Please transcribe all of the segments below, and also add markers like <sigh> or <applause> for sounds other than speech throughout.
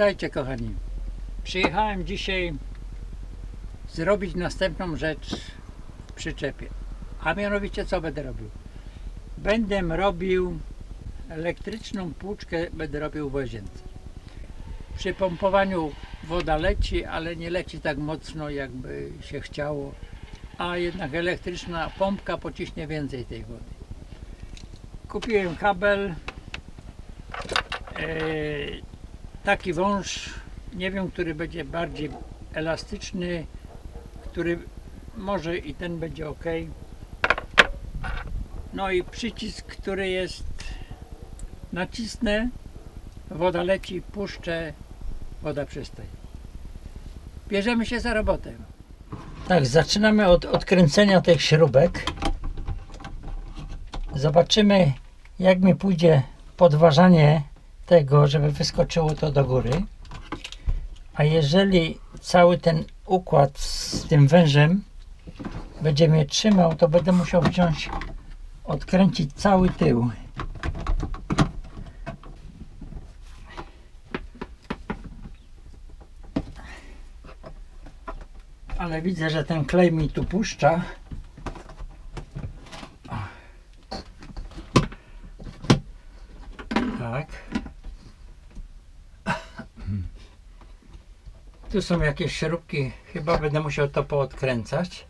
Witajcie kochani. Przyjechałem dzisiaj zrobić następną rzecz w przyczepie. A mianowicie co będę robił? Będę robił elektryczną płuczkę, będę robił w łazience. Przy pompowaniu woda leci, ale nie leci tak mocno jakby się chciało, a jednak elektryczna pompka pociśnie więcej tej wody. Kupiłem kabel, e, taki wąż, nie wiem, który będzie bardziej elastyczny, który może i ten będzie ok. No i przycisk, który jest nacisnę, woda leci, puszczę, woda przestaje. Bierzemy się za robotę. Tak, zaczynamy od odkręcenia tych śrubek. Zobaczymy, jak mi pójdzie podważanie tego, żeby wyskoczyło to do góry. A jeżeli cały ten układ z tym wężem będzie mnie trzymał, to będę musiał wziąć, odkręcić cały tył. Ale widzę, że ten klej mi tu puszcza. Tak. Tu są jakieś śrubki, chyba będę musiał to poodkręcać.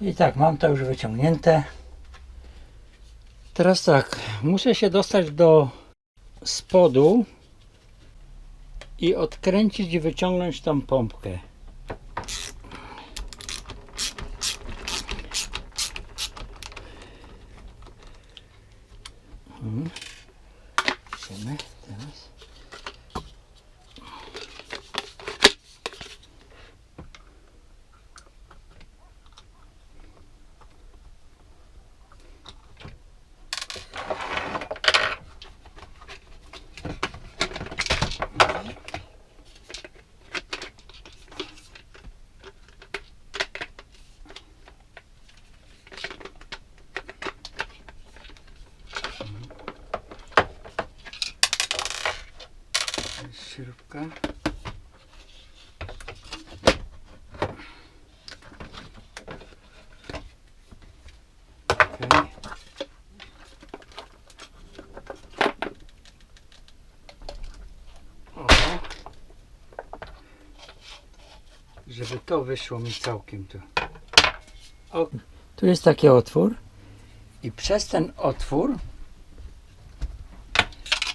I tak, mam to już wyciągnięte. Teraz tak, muszę się dostać do spodu i odkręcić i wyciągnąć tą pompkę. Idziemy teraz. Śrubka. Okej. O. Żeby to wyszło mi całkiem tu. O, tu jest taki otwór i przez ten otwór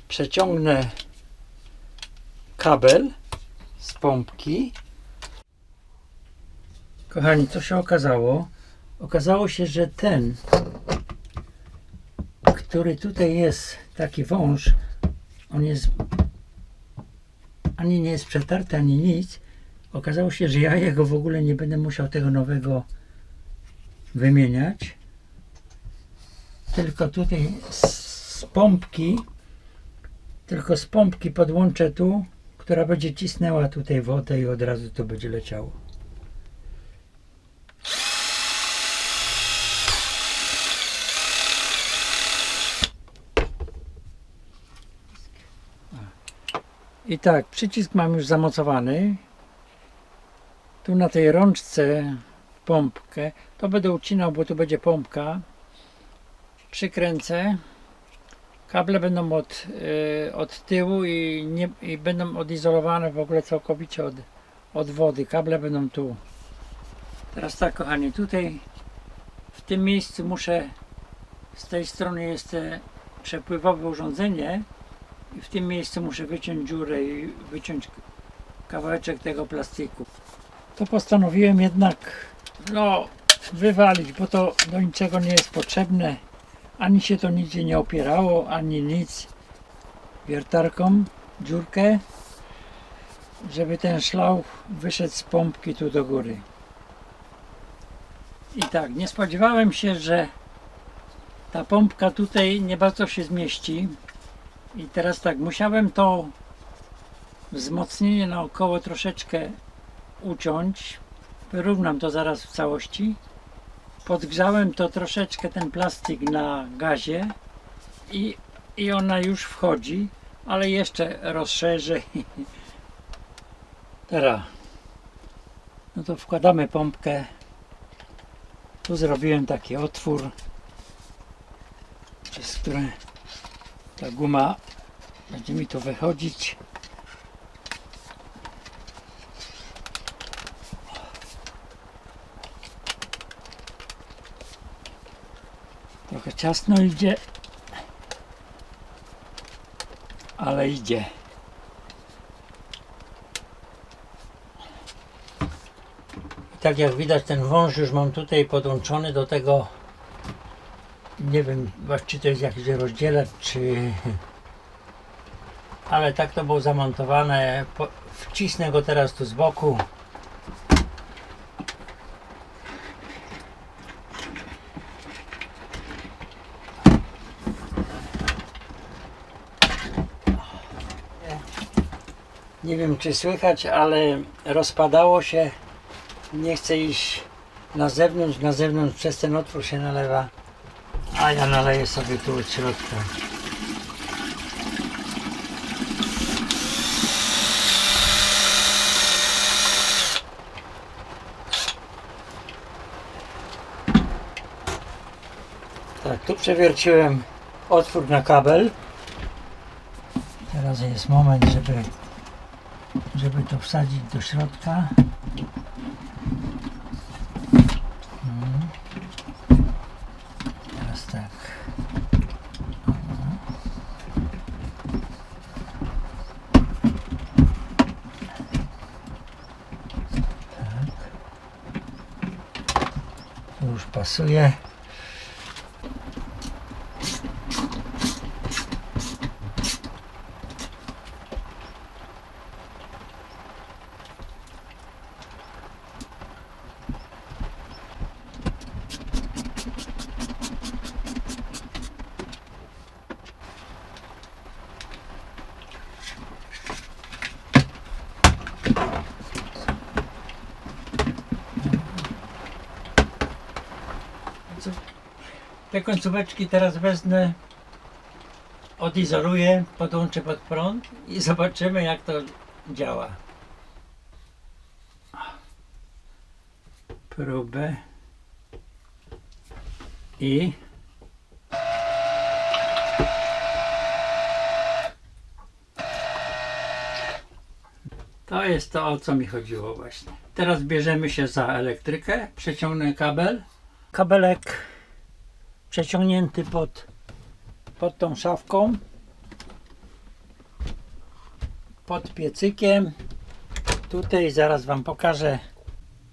przeciągnę kabel z pompki. Kochani, co się okazało? Okazało się, że ten, który tutaj jest, taki wąż, on jest ani nie jest przetarty, ani nic. Okazało się, że ja jego w ogóle nie będę musiał tego nowego wymieniać. Tylko tutaj z, pompki, tylko z pompki podłączę tu która będzie cisnęła tutaj wodę i od razu to będzie leciało. I tak, przycisk mam już zamocowany. Tu na tej rączce pompkę, to będę ucinał, bo tu będzie pompka. Przykręcę. Kable będą od, y, od tyłu i, nie, i będą odizolowane w ogóle całkowicie od, od wody. Kable będą tu. Teraz tak, kochani, tutaj w tym miejscu muszę, z tej strony jest przepływowe urządzenie i w tym miejscu muszę wyciąć dziurę i wyciąć kawałeczek tego plastiku. To postanowiłem jednak, no, wywalić, bo to do niczego nie jest potrzebne ani się to nigdzie nie opierało, ani nic. Wiertarką dziurkę, żeby ten szlauch wyszedł z pompki tu do góry. I tak, nie spodziewałem się, że ta pompka tutaj nie bardzo się zmieści. I teraz tak, musiałem to wzmocnienie naokoło troszeczkę uciąć. Wyrównam to zaraz w całości. Podgrzałem to troszeczkę ten plastik na gazie i, i ona już wchodzi, ale jeszcze rozszerzę. <laughs> Teraz no to wkładamy pompkę. Tu zrobiłem taki otwór, przez który ta guma będzie mi tu wychodzić. Ciasno idzie, ale idzie. tak jak widać ten wąż już mam tutaj podłączony do tego nie wiem czy to jest jakiś rozdzielacz czy ale tak to było zamontowane wcisnę go teraz tu z boku nie wiem czy słychać ale rozpadało się nie chce iść na zewnątrz, na zewnątrz przez ten otwór się nalewa, a ja naleję sobie tu od środka. Tak, tu przewierciłem otwór na kabel. Teraz jest moment, żeby, żeby to wsadzić do środka. Teraz tak. Tak. Już pasuje. Te końcóweczki teraz wezmę, odizoluję, podłączę pod prąd i zobaczymy jak to działa. Próbę. I to jest to o co mi chodziło właśnie. Teraz bierzemy się za elektrykę, przeciągnę kabel. Kabelek przeciągnięty pod, pod tą szafką, pod piecykiem. Tutaj zaraz Wam pokażę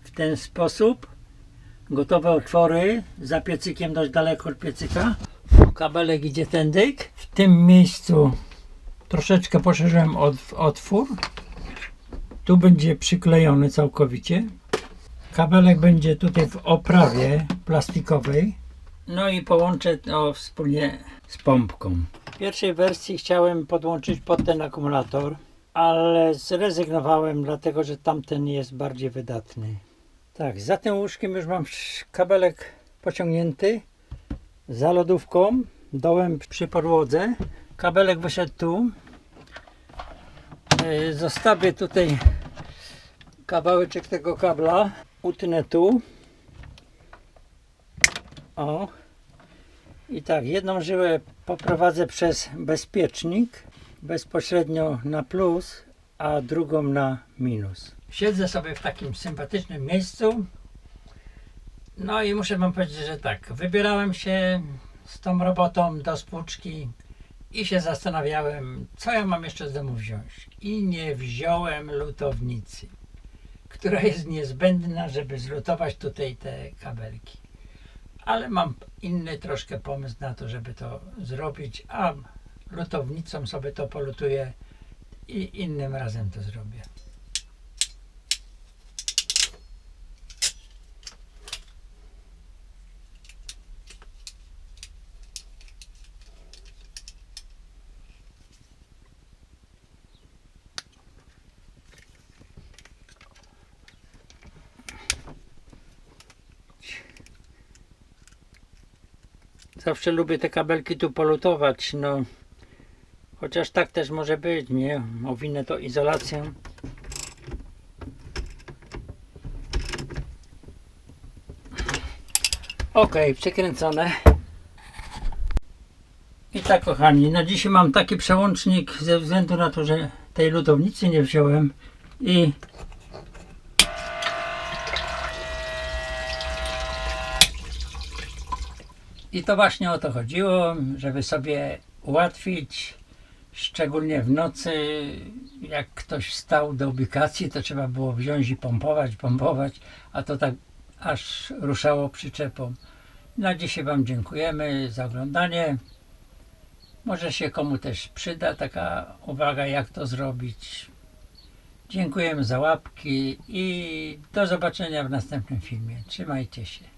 w ten sposób. Gotowe otwory za piecykiem dość daleko od piecyka. Kabelek idzie tędy. W tym miejscu troszeczkę poszerzyłem otwór. Tu będzie przyklejony całkowicie. Kabelek będzie tutaj w oprawie plastikowej. No i połączę to wspólnie z pompką. W pierwszej wersji chciałem podłączyć pod ten akumulator, ale zrezygnowałem, dlatego że tamten jest bardziej wydatny. Tak, za tym łóżkiem już mam kabelek pociągnięty za lodówką, dołem przy podłodze. Kabelek wyszedł tu. E, Zostawię tutaj kawałeczek tego kabla, utnę tu. O. I tak, jedną żyłę poprowadzę przez bezpiecznik bezpośrednio na plus, a drugą na minus. Siedzę sobie w takim sympatycznym miejscu. No i muszę wam powiedzieć, że tak, wybierałem się z tą robotą do spłuczki i się zastanawiałem, co ja mam jeszcze z domu wziąć. I nie wziąłem lutownicy, która jest niezbędna, żeby zlutować tutaj te kabelki ale mam inny troszkę pomysł na to, żeby to zrobić, a lutownicą sobie to polutuję i innym razem to zrobię. Zawsze lubię te kabelki tu polutować, no. Chociaż tak też może być, nie? Owinę to izolacją. Ok, przekręcone. I tak kochani, na dzisiaj mam taki przełącznik ze względu na to, że tej lutownicy nie wziąłem i I to właśnie o to chodziło, żeby sobie ułatwić, szczególnie w nocy, jak ktoś wstał do ubikacji, to trzeba było wziąć i pompować, pompować, a to tak aż ruszało przyczepą. Na dzisiaj Wam dziękujemy za oglądanie. Może się komu też przyda taka uwaga, jak to zrobić. Dziękujemy za łapki i do zobaczenia w następnym filmie. Trzymajcie się.